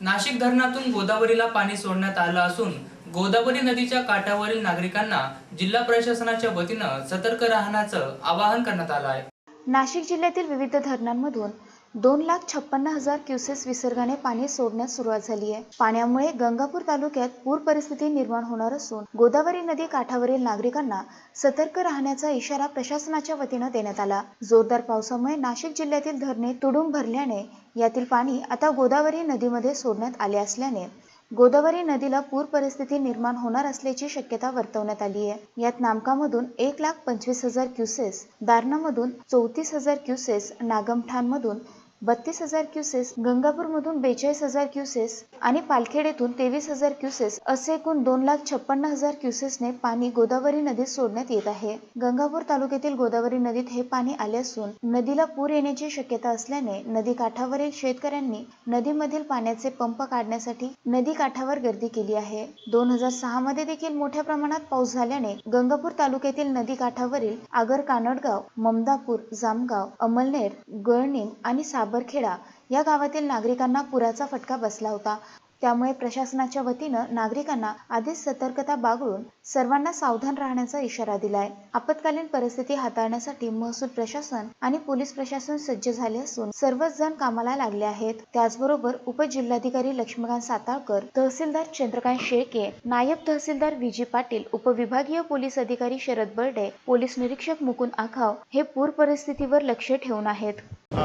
नाशिक धरणातून गोदावरीला पाणी सोडण्यात आलं असून गोदावरी नदीच्या काठावरील नागरिकांना जिल्हा प्रशासनाच्या वतीनं सतर्क राहण्याचं आवाहन करण्यात आलं आहे. नाशिक जिल्ह्यातील विविध धरणांमधून दोन लाख छप्पन्न हजार क्युसेस विसर्गाने पाणी सोडण्यास सुरुवात झाली आहे. पाण्यामुळे गंगापूर तालुक्यात पूर परिस्थिती निर्माण होणार असून गोदावरी नदी काठावरील नागरिकांना सतर्क राहण्याचा इशारा प्रशासनाच्या वतीनं देण्यात आला. जोरदार पावसामुळे नाशिक जिल्ह्यातील धरणे तुडूंब भरल्याने यातील पाणी आता गोदावरी नदीमध्ये सोडण्यात आले असल्याने गोदावरी नदीला पूर परिस्थिती निर्माण होणार असल्याची शक्यता वर्तवण्यात आली आहे. यात नामकामधून एक लाख पंचवीस हजार क्युसेस दारणामधून चौतीस हजार क्युसेस नागमठाणमधून बत्तीस हजार क्युसेस गंगापूरमधून बेचाळीस हजार क्युसेस आणि पालखेडेतून तेवीस हजार क्युसेस असे एकूण दोन लाख छप्पन्न हजार क्युसेसने पाणी गोदावरी नदीत सोडण्यात येत आहे. गंगापूर तालुक्यातील गोदावरी नदीत हे पाणी आले असून नदीला पूर येण्याची शक्यता असल्याने नदी काठावरील शेतकऱ्यांनी नदीमधील पाण्याचे पंप काढण्यासाठी नदी काठावर गर्दी केली आहे. दोन हजार सहा मध्ये देखील मोठ्या प्रमाणात पाऊस झाल्याने गंगापूर तालुक्यातील नदी काठावरील आगर कानडगाव ममदापूर जामगाव अमलनेर गळणीम आणि साब साबरखेडा या गावातील नागरिकांना पुराचा फटका बसला होता. त्यामुळे प्रशासनाच्या वतीनं नागरिकांना आधीच सतर्कता बाळगून सर्वांना सावधान राहण्याचा इशारा दिलाय. आपत्कालीन परिस्थिती हाताळण्यासाठी महसूल प्रशासन आणि पोलीस प्रशासन सज्ज झाले असून सर्वच जण कामाला लागले आहेत. त्याचबरोबर उपजिल्हाधिकारी लक्ष्मीकांत साताळकर तहसीलदार चंद्रकांत शेळके नायब तहसीलदार विजी पाटील उपविभागीय पोलीस अधिकारी शरद बर्डे पोलीस निरीक्षक मुकुंद आखाव हे पूर परिस्थितीवर लक्ष ठेवून आहेत.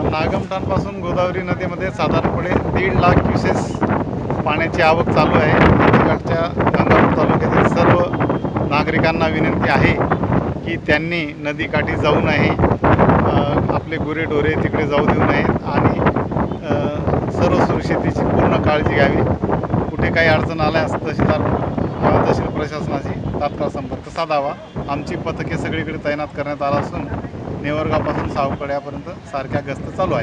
नागमठाणपासून गोदावरी नदीमध्ये साधारणपणे दीड लाख क्युसेस पाण्याची आवक चालू आहे. तिकडच्या गंगापूर तालुक्यातील सर्व नागरिकांना विनंती आहे की त्यांनी नदीकाठी जाऊ नये. आपले गुरेढोरे तिकडे जाऊ देऊ नयेत आणि सर्व सुरक्षितेची पूर्ण काळजी घ्यावी. कुठे काही अडचण आल्यास तहसीलदार तहसील प्रशासनाशी तात्काळ संपर्क साधावा. आमची पथके सगळीकडे तैनात करण्यात आला असून नेवरगावपासून सावकड्यापर्यंत सारख्या गस्त चालू आहे